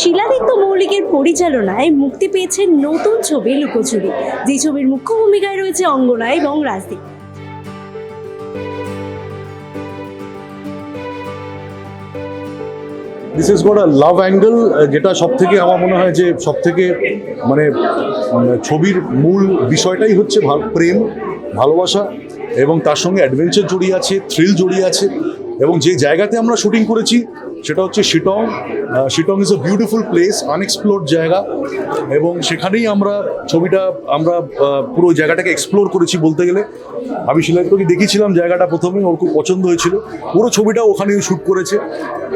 শিলাদিত্য মৌলিকের পরিচালনায় মুক্তি পেয়েছে নতুন ছবি লুকোচুরি। যে ছবির মুখ্য ভূমিকায় রয়েছে অঙ্গনা এবং Rajdeep. This is got a love angle যেটা সব থেকে আমার মনে হয় যে সব থেকে মানে ছবির মূল বিষয়টাই হচ্ছে প্রেম, ভালোবাসা এবং তার সঙ্গে অ্যাডভেঞ্চার জড়িয়ে আছে থ্রিল জড়িয়ে আছে এবং যে জায়গাতে আমরা শুটিং করেছি সেটা হচ্ছে Sittong. Sittong is a beautiful place unexplored জায়গা। এবং সেখানেই আমরা ছবিটা, আমরা পুরো জায়গাটাকে এক্সপ্লোর করেছি বলতে গেলে। আমি শিলাদিত্যকে দেখিয়েছিলাম জায়গাটা প্রথমে, ওর খুব পছন্দ হয়েছিল। পুরো ছবিটা ওখানেই শ্যুট করেছে।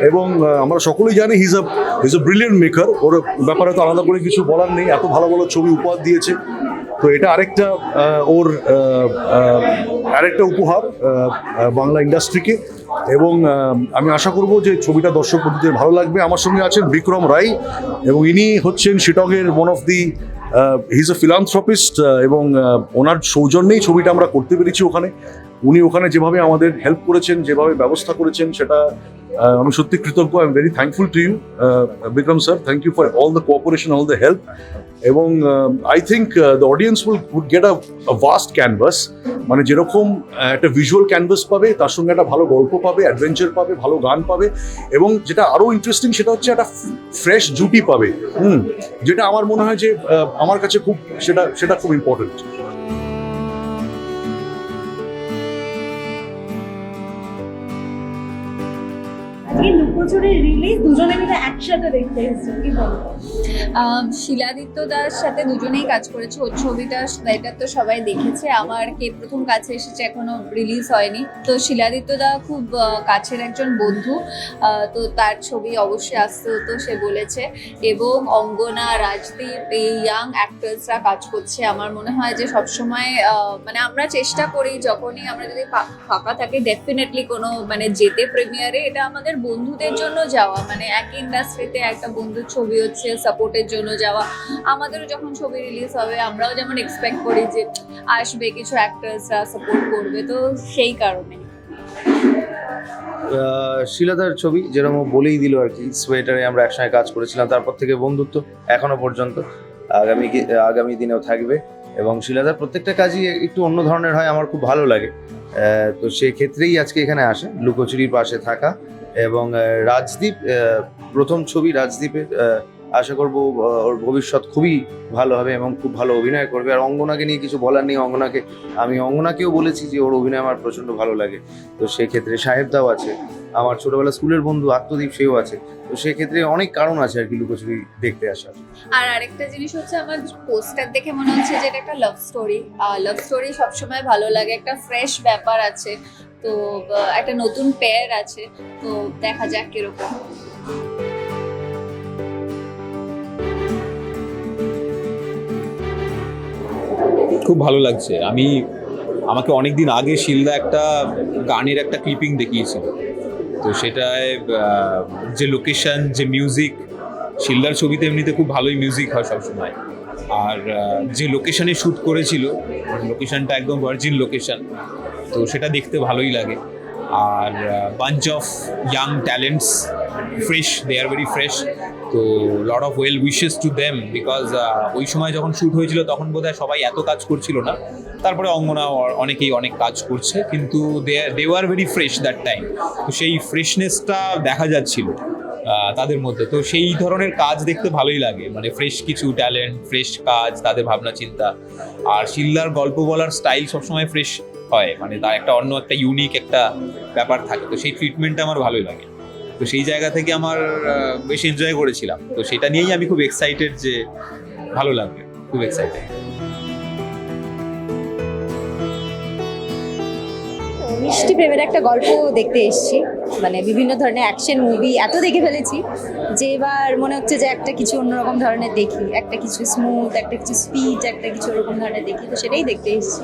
এবং আমরা সকলেই জানি he's a he's a brilliant maker ওর ব্যাপারে তো আলাদা করে কিছু বলার নেই। এত ভালো ভালো ছবি উপহার দিয়েছে। তো এটা আরেকটা ওর আরেকটা উপহার বাংলা ইন্ডাস্ট্রিকে। এবং আমি আশা করব যে ছবিটা দর্শক বন্ধুদের ভালো লাগবে। আমার সঙ্গে আছেন বিক্রম রায় এবং ইনি হচ্ছেন শিটকের one of the he's a philanthropist এবং ওনার সৌজন্যেই ছবিটা আমরা করতে পেরেছি ওখানে। উনি ওখানে যেভাবে আমাদের হেল্প করেছেন, যেভাবে ব্যবস্থা করেছেন, সেটা আমি সত্যি কৃতজ্ঞ I am very thankful to you Bikram sir thank you for all the cooperation all the help এবং I think the audience will would get a vast canvas মানে যেরকম একটা ভিজুয়াল ক্যানভাস পাবে, তার সঙ্গে একটা ভালো গল্প পাবে অ্যাডভেঞ্চার পাবে, ভালো গান পাবে। এবং যেটা আরও ইন্টারেস্টিং সেটা হচ্ছে একটা ফ্রেশ জুটি পাবে। হুম, যেটা আমার মনে হয় যে আমার কাছে খুব, সেটা সেটা খুব ইম্পর্টেন্ট আজকে লুকোচুরির রিলিজ দুজনে মিলে একসাথে দেখতে এসেছে, কি বলব শিলাদিত্য দাস সাথে দুজনেই কাজ করেছে ওর ছবিটা এটা তো সবাই দেখেছে, আমার কে প্রথম কাছে এসেছে এখনও রিলিজ হয়নি। তো শিলাদিত্য দা খুব কাছের একজন বন্ধু তো তার ছবি অবশ্যই আসতে হতো, সে বলেছে। এবং অঙ্গনা, রাজদীপ, এই ইয়াং অ্যাক্টার্সরা কাজ করছে। আমার মনে হয় যে সবসময় মানে আমরা চেষ্টা করি, যখনই আমরা যদি ফাঁকা থাকি ডেফিনেটলি কোনো মানে যেতে প্রিমিয়ারে এটা আমাদের বন্ধুদের জন্য যাওয়া মানে এক ইন্ডাস্ট্রিতে একটা বন্ধুর ছবি হচ্ছে সাপোর্টের জন্য যাওয়া। আমাদেরও যখন ছবি রিলিজ হবে, আমরাও যেমন এক্সপেক্ট করি যে আসবে কিছু অ্যাক্টার্সরা সাপোর্ট করবে, তো সেই কারণে। শিলাদার ছবি যেরকম বলেই দিল আর কি সোয়েটারে আমরা একসঙ্গে কাজ করেছিলাম, তারপর থেকে বন্ধুত্ব এখনও পর্যন্ত, আগামী আগামী দিনেও থাকবে। এবং শিলাদার প্রত্যেকটা কাজই একটু অন্য ধরনের হয়, আমার খুব ভালো লাগে। তো সেই ক্ষেত্রেই আজকে এখানে আসে, লুকোচুরির পাশে থাকা। এবং রাজদীপ প্রথম ছবি রাজদীপের আশা করব ওর ভবিষ্যৎ খুবই ভালো হবে এবং খুব ভালো অভিনয় করবে। আর অঙ্গনাকে নিয়ে কিছু বলার নেই। অঙ্গনাকে, আমি অঙ্গনাকেও বলেছি যে, ওর অভিনয় আমার প্রচণ্ড ভালো লাগে। তো সেক্ষেত্রে সাহেবদাও আছে, আমার ছোটবেলা স্কুলের বন্ধু আত্মদীপ, সেও আছে। তো সেক্ষেত্রে অনেক কারণ আছে আর কি লুকোচুরি দেখতে আসার। আর আরেকটা জিনিস হচ্ছে, আমার পোস্টার দেখে মনে হচ্ছে যে, এটা একটা লাভ স্টোরি লাভ স্টোরি সবসময় ভালো লাগে, একটা ফ্রেশ ব্যাপার আছে। তো একটা নতুন পেয়ার আছে, তো দেখা যাক কীরকম। খুব ভালো লাগছে। আমি আমাকে অনেক দিন আগে শিলদা একটা গানের একটা ক্লিপিং দেখিয়েছিল। তো সেটায় যে লোকেশন যে মিউজিক শিলদার ছবিতে এমনিতে খুব ভালোই মিউজিক হয় সবসময়। আর যে লোকেশনে শ্যুট করেছিল লোকেশনটা একদম ভার্জিন লোকেশন তো সেটা দেখতে ভালোই লাগে। আর bunch of young talents fresh they are very fresh তো lot of well wishes to them because ওই সময় যখন শ্যুট হয়েছিল তখন বোধহয় সবাই এত কাজ করছিল না। তারপরে অঙ্গনা অনেকেই অনেক কাজ করছে, কিন্তু they they are very fresh that time তো সেই ফ্রেশনেসটা দেখা যাচ্ছিল তাদের মধ্যে। তো সেই ধরনের কাজ দেখতে ভালোই লাগে। মানে ফ্রেশ কিছু ট্যালেন্ট ফ্রেশ কাজ, তাদের ভাবনা চিন্তা আর শিল্লার গল্প বলার স্টাইল সবসময় ফ্রেশ হয় মানে তার একটা অন্য একটা ইউনিক একটা ব্যাপার থাকে। তো সেই ট্রিটমেন্টটা আমার ভালোই লাগে। তো সেই জায়গা থেকে আমার বেশ এনজয় করেছিলাম। তো সেটা নিয়েই আমি খুব এক্সাইটেড যে ভালো লাগবে, খুব এক্সাইটেড মিষ্টি প্রেমের একটা গল্প দেখতে এসেছি। মানে বিভিন্ন ধরনের অ্যাকশন মুভি এত দেখে ফেলেছি যে এবার মনে হচ্ছে যে একটা কিছু অন্যরকম ধরনের দেখি। একটা কিছু স্মুথ একটা কিছু স্পিড একটা কিছু ওরকম ধরনের দেখি। তো সেটাই দেখতে এসেছি।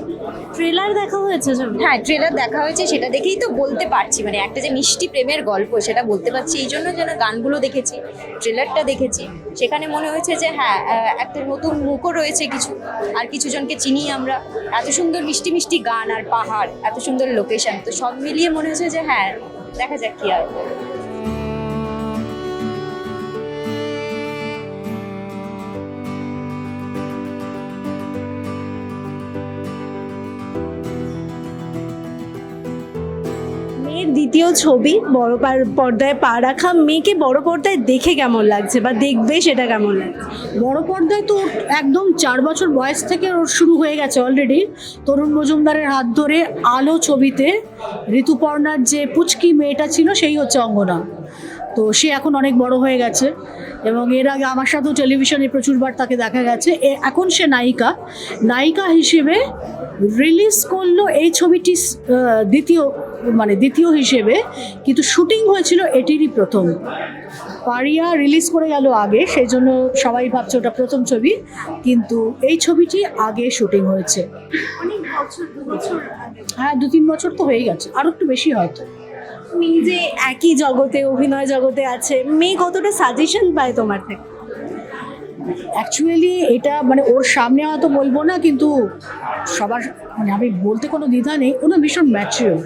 ট্রেলার দেখা হয়েছে হ্যাঁ ট্রেলার দেখা হয়েছে সেটা দেখেই তো বলতে পারছি। মানে একটা যে মিষ্টি প্রেমের গল্প সেটা বলতে পারছি। এই জন্য যেন গানগুলো দেখেছি ট্রেলারটা দেখেছি। সেখানে মনে হয়েছে যে হ্যাঁ একটা নতুন মুখও রয়েছে কিছু। আর কিছু জনকে চিনি আমরা। এত সুন্দর মিষ্টি মিষ্টি গান আর পাহাড় এত সুন্দর লোকেশন তো সব মিলিয়ে মনে হচ্ছে যে হ্যাঁ দেখা যাক কি আর দ্বিতীয় ছবি, বড় পার- পর্দায় পা রাখা মেয়েকে বড় পর্দায় দেখে কেমন লাগছে বা দেখবে সেটা কেমন লাগছে? বড় পর্দায় তো একদম চার বছর বয়স থেকে ওর শুরু হয়ে গেছে অলরেডি তরুণ মজুমদারের হাত ধরে আলো ছবিতে ঋতুপর্ণার যে পুচকি মেয়েটা ছিল সেই হচ্ছে অঙ্গনা। তো সে এখন অনেক বড় হয়ে গেছে এবং এর আগে আমার সাথেও টেলিভিশনে প্রচুরবার তাকে দেখা গেছে। এখন সে নায়িকা। নায়িকা হিসেবে রিলিজ করল এই ছবিটি দ্বিতীয় মানে দ্বিতীয় হিসেবে কিন্তু শুটিং হয়েছিল এটিরই প্রথম। পারিয়া রিলিজ করে গেল আগে সেই জন্য সবাই ভাবছে ওটা প্রথম ছবি কিন্তু এই ছবিটি আগে শুটিং হয়েছে। হ্যাঁ দু তিন বছর তো হয়ে গেছে আরও একটু বেশি হয়তো। যে একই জগতে অভিনয় জগতে আছে মেয়ে কতটা সাজেশন পায় তোমার থেকে? অ্যাকচুয়ালি এটা মানে ওর সামনে হয়তো বলব না কিন্তু সবার মানে আমি বলতে কোনো দ্বিধা নেই ওনা ভীষণ ম্যাচিওর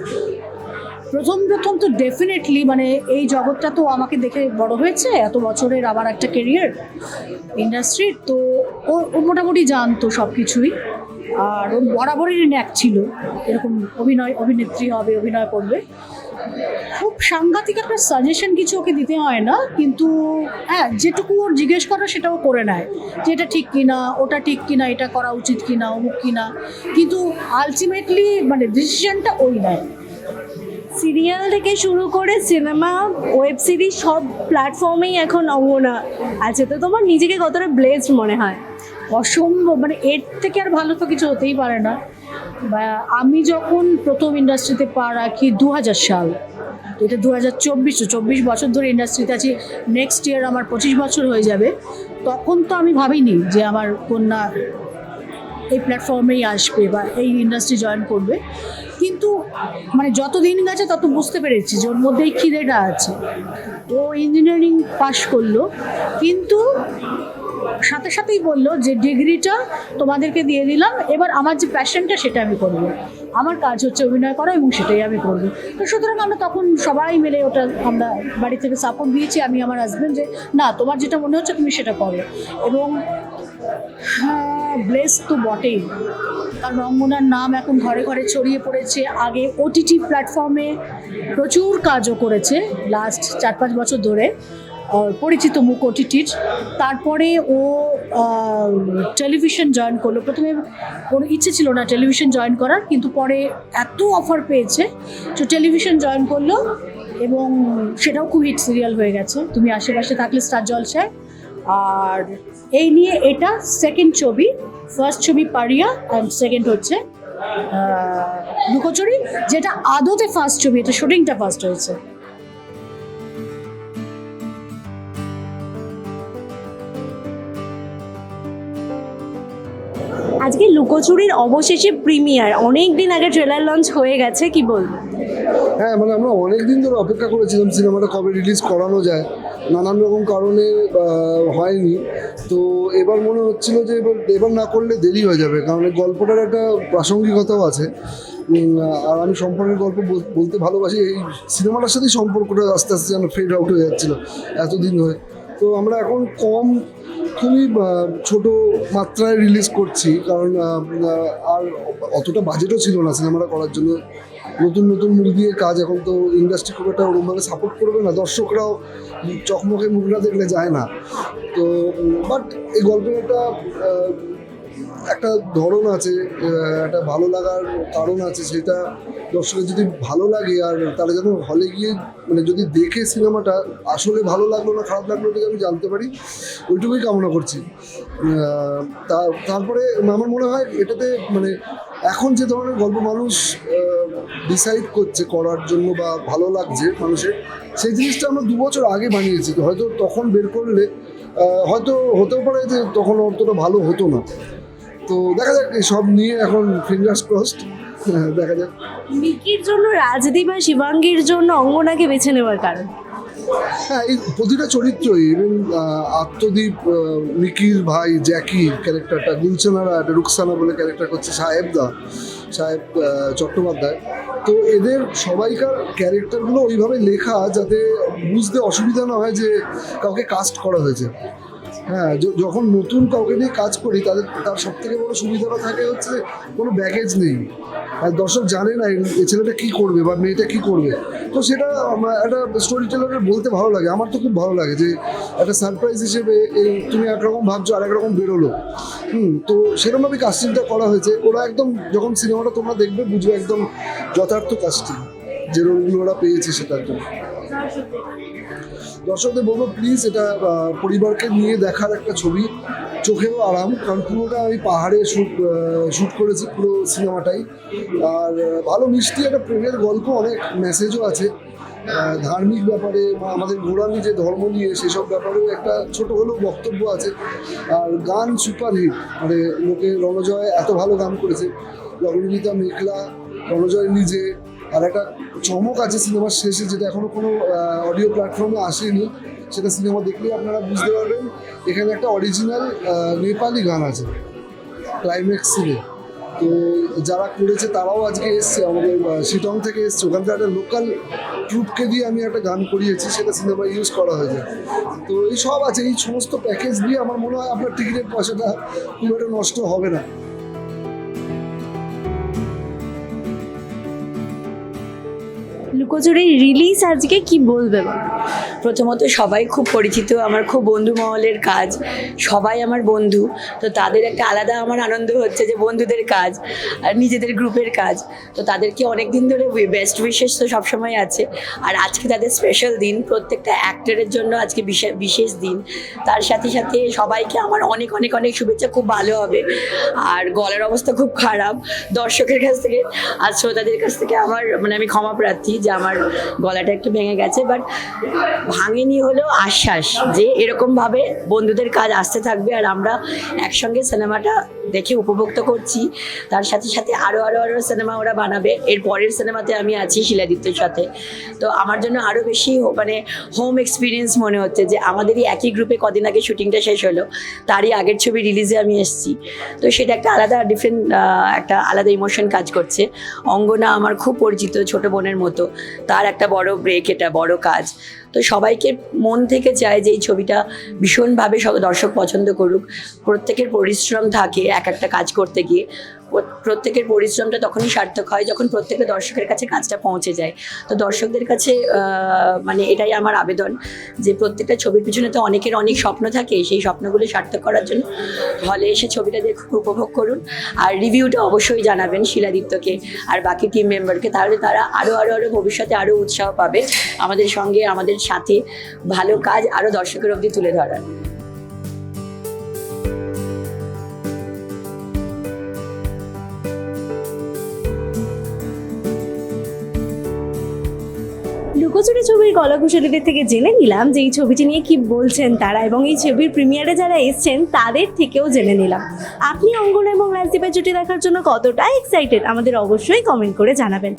প্রথম প্রথম তো ডেফিনেটলি মানে এই জগৎটা তো আমাকে দেখে বড় হয়েছে, এত বছরের আমার একটা কেরিয়ার ইন্ডাস্ট্রির তো ও ও মোটামুটি জানতো সব কিছুই আর ওর বরাবরই ন্যাক ছিল, এরকম অভিনয়, অভিনেত্রী হবে, অভিনয় করবে। খুব সাংঘাতিক একটা সাজেশন কিছু ওকে দিতে হয় না, কিন্তু হ্যাঁ যেটুকু ওর জিজ্ঞেস করা সেটাও করে নেয় যে এটা ঠিক কিনা, ওটা ঠিক কিনা, এটা করা উচিত কিনা, অমুক কিনা। কিন্তু আলটিমেটলি মানে ডিসিশনটা ওই নেয়। সিরিয়াল থেকে শুরু করে সিনেমা ওয়েব সিরিজ সব প্ল্যাটফর্মেই এখন অঙ্গনা আছে। তো তোমার নিজেকে কতটা ব্লেসড মনে হয়? অসম্ভব মানে এর থেকে আর ভালো তো কিছু হতেই পারে না। বা আমি যখন প্রথম ইন্ডাস্ট্রিতে পা রাখি দু হাজার সাল এটা দু হাজার চব্বিশ চব্বিশ বছর ধরে ইন্ডাস্ট্রিতে আছি নেক্সট ইয়ার আমার পঁচিশ বছর হয়ে যাবে। তখন তো আমি ভাবিনি যে আমার কন্যা এই প্ল্যাটফর্মেই আসবে বা এই ইন্ডাস্ট্রি জয়েন করবে। কিন্তু মানে যত দিন গেছে তত বুঝতে পেরেছি যে ওর মধ্যে এই খিদেটা আছে। ও ইঞ্জিনিয়ারিং পাশ করল, কিন্তু সাথে সাথেই বলল যে ডিগ্রিটা তোমাদেরকে দিয়ে দিলাম, এবার আমার যে প্যাশনটা সেটা আমি করব। আমার কাজ হচ্ছে অভিনয় করা এবং সেটাই আমি করব। তো সুতরাং আমরা তখন সবাই মিলে ওটা আমরা বাড়ি থেকে সাপোর্ট দিয়েছি, আমি, আমার হাজব্যান্ড যে, না, তোমার যেটা মনে হচ্ছে তুমি সেটা করো। এবং ব্লেস তো বটেই। কারণ রঙ্গনার নাম এখন ঘরে ঘরে ছড়িয়ে পড়েছে। আগে ওটিটি প্ল্যাটফর্মে প্রচুর কাজও করেছে লাস্ট চার পাঁচ বছর ধরে। পরিচিত মুখ ওটিটির তারপরে ও টেলিভিশন জয়েন করল। প্রথমে ওর ইচ্ছে ছিল না টেলিভিশন জয়েন করার, কিন্তু পরে এত অফার পেয়েছে তো টেলিভিশন জয়েন করল এবং সেটাও খুব হিট সিরিয়াল হয়ে গেছে। তুমি আশেপাশে থাকলে স্টার জলসায়। আর এই নিয়ে এটা সেকেন্ড ছবি ফার্স্ট ছবি পারিয়া অ্যান্ড সেকেন্ড হচ্ছে লুকোচুরি, যেটা আদতে ফার্স্ট ছবি, এটা শুটিংটা ফার্স্ট হয়েছে। আজকে লুকোচুরির অবশেষে প্রিমিয়ার। অনেক দিন আগে ট্রেলার লঞ্চ হয়ে গেছে, কি বলব? হ্যাঁ মানে আমরা অনেক দিন ধরে অপেক্ষা করেছিলাম সিনেমাটা কবে রিলিজ করানো যায়। নানান রকম কারণে হয়নি। তো এবার মনে হচ্ছিল যে এবার এবার না করলে দেরি হয়ে যাবে, কারণ গল্পটার একটা প্রাসঙ্গিকতাও আছে। আর আমি সম্পর্কের গল্প বল- বলতে ভালোবাসি, এই সিনেমাটার সাথেই সম্পর্কটা আস্তে আস্তে যেন ফেড আউট হয়ে যাচ্ছিল এতদিন ধরে। তো আমরা এখন কম খুবই ছোট মাত্রায় রিলিজ করছি, কারণ আর অতটা বাজেটও ছিল না সিনেমাটা করার জন্য। নতুন নতুন মুভি দিয়ে কাজ এখন তো ইন্ডাস্ট্রি খুব একটা ওরকমভাবে সাপোর্ট করবে না। দর্শকরাও চকমকে মুভিটা দেখলে যায় না। তো বাট এই গল্পের একটা একটা ধরন আছে একটা ভালো লাগার কারণ আছে, সেটা দর্শকের যদি ভালো লাগে আর তারা যেন হলে গিয়ে মানে যদি দেখে সিনেমাটা আসলে ভালো লাগল না, খারাপ লাগল যদি আমি জানতে পারি, ওইটুকুই কামনা করছি। তারপরে আমার মনে হয় এটাতে মানে এখন যে ধরনের গল্প মানুষ ডিসাইড করছে করার জন্য বা ভালো লাগছে মানুষের, সেই জিনিসটা আমরা দু বছর আগে বানিয়েছি হয়তো তখন বের করলে হয়তো হতেও পারে যে তখন অতটা ভালো হতো না। তো দেখা যাক সব নিয়ে এখন ফিঙ্গার্স ক্রসড দেখা যাক। মিকির জন্য রাজদীপ আর শিবাঙ্গীর জন্য অঙ্গনাকে বেছে নেওয়ার কারণ? হ্যাঁ এই প্রতিটা চরিত্রই ইভেন আত্মদীপ মিকির ভাই জ্যাকি ক্যারেক্টারটা গুলশানারা একটা রুকসানা বলে ক্যারেক্টার করছে সাহেবদা সাহেব চট্টোপাধ্যায়। তো এদের সবাইকার ক্যারেক্টারগুলো ওইভাবে লেখা যাতে বুঝতে অসুবিধা না হয় যে কাউকে কাস্ট করা হয়েছে। হ্যাঁ যখন নতুন কাউকে নিয়ে কাজ করি, তাদের, তার সব থেকে বড় সুবিধাটা থাকে হচ্ছে কোনো ব্যাগেজ নেই। আর দর্শক জানে না ছেলেটা কী করবে বা মেয়েটা কী করবে। তো সেটা একটা স্টোরি টেলারের বলতে ভালো লাগে। আমার তো খুব ভালো লাগে যে একটা সারপ্রাইজ হিসেবে এই তুমি একরকম ভাবছ আর একরকম বেরোলো। হুম, তো সেরকমভাবে কাস্টিংটা করা হয়েছে। ওরা একদম যখন সিনেমাটা তোমরা দেখবে, বুঝবে একদম যথার্থ কাস্টিং যে রোলগুলো ওরা পেয়েছে সেটার জন্য। দর্শকদের বলব প্লিজ এটা পরিবারকে নিয়ে দেখার একটা ছবি। চোখেও আরাম, কারণ পুরোটা আমি পাহাড়ে শ্যুট শ্যুট করেছি পুরো সিনেমাটাই। আর ভালো মিষ্টি একটা প্রেমের গল্প, অনেক মেসেজও আছে। ধার্মিক ব্যাপারে বা আমাদের গোড়ামি যে ধর্ম নিয়ে, সেসব ব্যাপারেও একটা ছোট হলেও বক্তব্য আছে। আর গান সুপারহিট মানে লোকে রণজয় এত ভালো গান করেছে। লগ্নবিতা মেঘলা, রণজয় নিজে আর একটা চমক আছে সিনেমার শেষে, যেটা এখনও কোনো অডিও প্ল্যাটফর্মে আসেনি, সেটা সিনেমা দেখলেই আপনারা বুঝতে পারবেন। এখানে একটা অরিজিনাল নেপালি গান আছে ক্লাইম্যাক্স সিনে তো যারা করেছে, তারাও আজকে এসছে, আমাদের শিটং থেকে এসছে। ওখানকার একটা লোকাল ট্রুপকে দিয়ে আমি একটা গান করিয়েছি, সেটা সিনেমায় ইউজ করা হয়েছে। তো এই সব আছে, এই সমস্ত প্যাকেজ দিয়ে আমার মনে হয় আপনার টিকিটের পয়সাটা খুব একটা নষ্ট হবে না। লুকোচুরি রিলিজ আজকে কি বলবে বলো? প্রথমত সবাই খুব পরিচিত, আমার খুব বন্ধু মহলের কাজ, সবাই আমার বন্ধু, তো তাদের একটা আলাদা আমার আনন্দ হচ্ছে যে বন্ধুদের কাজ, আর নিজেদের গ্রুপের কাজ, তো তাদেরকে অনেক দিন ধরে বেস্ট উইশেস তো সবসময় আছে, আর আজকে তাদের স্পেশাল দিন, প্রত্যেকটা অ্যাক্টরের জন্য আজকে বিশে- বিশেষ দিন, তার সাথে সাথে সবাইকে আমার অনেক অনেক অনেক শুভেচ্ছা, খুব ভালো হবে, আর গলার অবস্থা খুব খারাপ, দর্শকের কাছ থেকে, আর শ্রোতাদের কাছ থেকে আমার মানে আমি ক্ষমা প্রার্থী, যে আমার গলাটা একটু ভেঙে গেছে বাট ভাঙেনি হলেও আশ্বাস যে এরকমভাবে বন্ধুদের কাজ আসতে থাকবে আর আমরা একসঙ্গে সিনেমাটা দেখে উপভোক্ত করছি। তার সাথে সাথে আরও আরও আরও সিনেমা ওরা বানাবে। এর পরের সিনেমাতে আমি আছি শিলাদিত্যর সাথে। তো আমার জন্য আরও বেশি মানে হোম এক্সপিরিয়েন্স মনে হচ্ছে যে আমাদেরই একই গ্রুপে কদিন আগে শুটিংটা শেষ হলো, তারই আগের ছবি রিলিজে আমি এসেছি। তো সেটা একটা আলাদা ডিফারেন্ট একটা আলাদা ইমোশন কাজ করছে। অঙ্গনা আমার খুব পরিচিত, ছোট বোনের মতো। তার একটা বড় ব্রেক এটা বড় কাজ। তো সবাইকে মন থেকে চায় যে এই ছবিটা ভীষণভাবে সব দর্শক পছন্দ করুক। প্রত্যেকের পরিশ্রম থাকে এক একটা কাজ করতে গিয়ে। প্রত্যেকের পরিশ্রমটা তখনই সার্থক হয় যখন প্রত্যেকটা দর্শকের কাছে কাজটা পৌঁছে যায়। তো দর্শকদের কাছে মানে এটাই আমার আবেদন যে প্রত্যেকটা ছবির পিছনে তো অনেকের অনেক স্বপ্ন থাকে, সেই স্বপ্নগুলো সার্থক করার জন্য। হলে এসে ছবিটা দেখুন উপভোগ করুন। আর রিভিউটা অবশ্যই জানাবেন শিলাদিত্যকে আর বাকি টিম মেম্বারকে তাহলে তারা আরও আরও আরও ভবিষ্যতে আরও উৎসাহ পাবে আমাদের সঙ্গে, আমাদের সাথে ভালো কাজ আরও দর্শকের অবধি তুলে ধরার। লুকোচুরি ছবির কলাকুশলীদের থেকে জেনে নিলাম যে এই ছবিটি নিয়ে কি বলছেন তারা এবং এই ছবির প্রিমিয়ারে যারা এসছেন, তাদের থেকেও জেনে নিলাম। আপনি অঙ্গন এবং রাজদীপের জুটি দেখার জন্য কতটা এক্সাইটেড আমাদের অবশ্যই কমেন্ট করে জানাবেন।